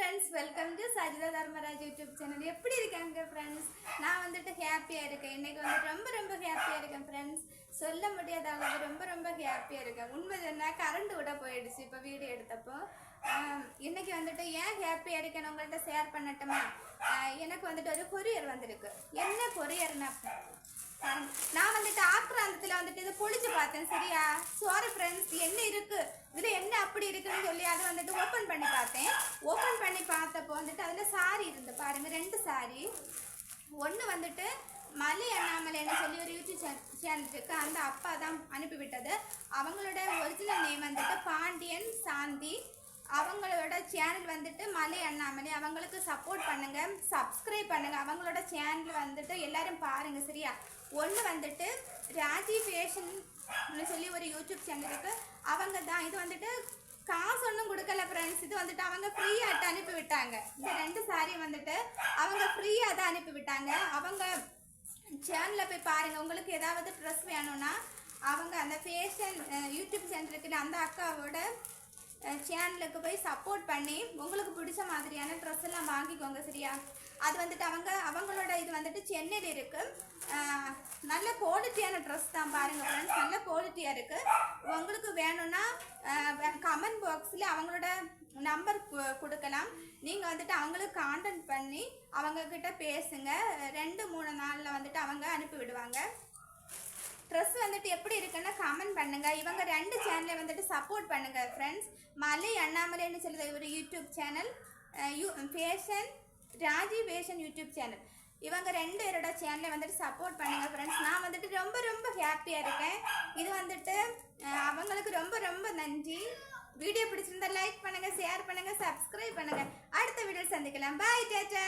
Friends welcome to Sajitha Dharmaraj YouTube channel எப்படி இருக்காங்க friends நான் வந்துட்டு ஹாப்பியாக இருக்கேன். இன்னைக்கு வந்துட்டு ரொம்ப ரொம்ப ஹாப்பியாக இருக்கேன் ஃப்ரெண்ட்ஸ் சொல்ல முடியாத அளவு ரொம்ப ரொம்ப ஹாப்பியாக இருக்கேன். உண்மை சொன்னால் கரண்ட் விட போயிடுச்சு இப்போ வீடியோ எடுத்தப்போ. இன்னைக்கு வந்துட்டு ஏன் ஹாப்பியாக இருக்கேன்னு உங்கள்கிட்ட ஷேர் பண்ணட்டுமா? எனக்கு வந்துட்டு ஒரு கொரியர் வந்திருக்கு. என்ன கொரியர்னா நான் வந்துட்டு ஆக்ராந்தத்தில் வந்துட்டு இதை பொழிச்சு பார்த்தேன் சரியா? சாரி ஃப்ரெண்ட்ஸ் என்ன இருக்குது எப்படி இருக்குன்னு சொல்லி அதை வந்துட்டு ஓப்பன் பண்ணி பார்த்தேன். ஓப்பன் பண்ணி பார்த்தப்போ வந்துட்டு அதில் சாரி இருந்து பாருங்க ரெண்டு சாரி ஒன்று வந்துட்டு மலை அண்ணாமலைன்னு சொல்லி ஒரு யூடியூப் சேனல் இருக்கு அந்த அப்பா தான் அனுப்பிவிட்டது. அவங்களோட ஒரிஜினல் நேம் வந்துட்டு பாண்டியன் சாந்தி. அவங்களோட சேனல் வந்துட்டு மலை அண்ணாமலை. அவங்களுக்கு சப்போர்ட் பண்ணுங்க சப்ஸ்கிரைப் பண்ணுங்க. அவங்களோட சேனல் வந்துட்டு எல்லாரும் பாருங்க சரியா? ஒன்று வந்துட்டு ராஜி ஃபேஷன் சொல்லி ஒரு யூடியூப் சேனல் இருக்கு. அவங்க தான் இது வந்துட்டு கொடுக்கல ஃப்ரெண்ட்ஸ் இது வந்துட்டு அவங்க ஃப்ரீயாட்டு அனுப்பி விட்டாங்க. இந்த ரெண்டு சாரி வந்துட்டு அவங்க ஃப்ரீயாக தான் அனுப்பி விட்டாங்க. அவங்க சேனலில் போய் பாருங்கள் உங்களுக்கு ஏதாவது ட்ரெஸ் வேணும்னா அவங்க அந்த ஃபேஷன் யூடியூப் சேனல் அந்த அக்காவோட சேனலுக்கு போய் சப்போர்ட் பண்ணி உங்களுக்கு பிடிச்ச மாதிரியான ட்ரெஸ் எல்லாம் வாங்கிக்கோங்க சரியா? அது வந்துட்டு அவங்க அவங்களோட இது வந்துட்டு சென்னையில் இருக்குது நல்ல குவாலிட்டியான ட்ரெஸ் தான் பாருங்க ஃப்ரெண்ட்ஸ் நல்ல குவாலிட்டியாக இருக்குது உங்களுக்கு வேணும்னா கமெண்ட் பாக்ஸில் அவங்களோட நம்பர் கொடுக்கலாம். நீங்கள் வந்துட்டு அவங்களுக்கு கான்டெக்ட் பண்ணி அவங்கக்கிட்ட பேசுங்க. ரெண்டு மூணு நாளில் வந்துட்டு அவங்க அனுப்பி விடுவாங்க. ட்ரெஸ் வந்துட்டு எப்படி இருக்குன்னு கமெண்ட் பண்ணுங்க. இவங்க ரெண்டு சேனலை வந்துட்டு சப்போர்ட் பண்ணுங்க ஃப்ரெண்ட்ஸ் மலை அண்ணாமலைன்னு சொல்லுது ஒரு YouTube channel U fashion Raji fashion YouTube channel இவங்க ரெண்டு பேரோட சேனலை வந்துட்டு சப்போர்ட் பண்ணுங்க ஃப்ரெண்ட்ஸ் நான் வந்துட்டு ரொம்ப ரொம்ப ஹாப்பியாக இருக்கேன். இது வந்துட்டு அவங்களுக்கு ரொம்ப ரொம்ப நன்றி. வீடியோ பிடிச்சிருந்தா லைக் பண்ணுங்க ஷேர் பண்ணுங்க சப்ஸ்கிரைப் பண்ணுங்க. அடுத்த வீடியோ சந்திக்கலாம். பாய் டாட்டா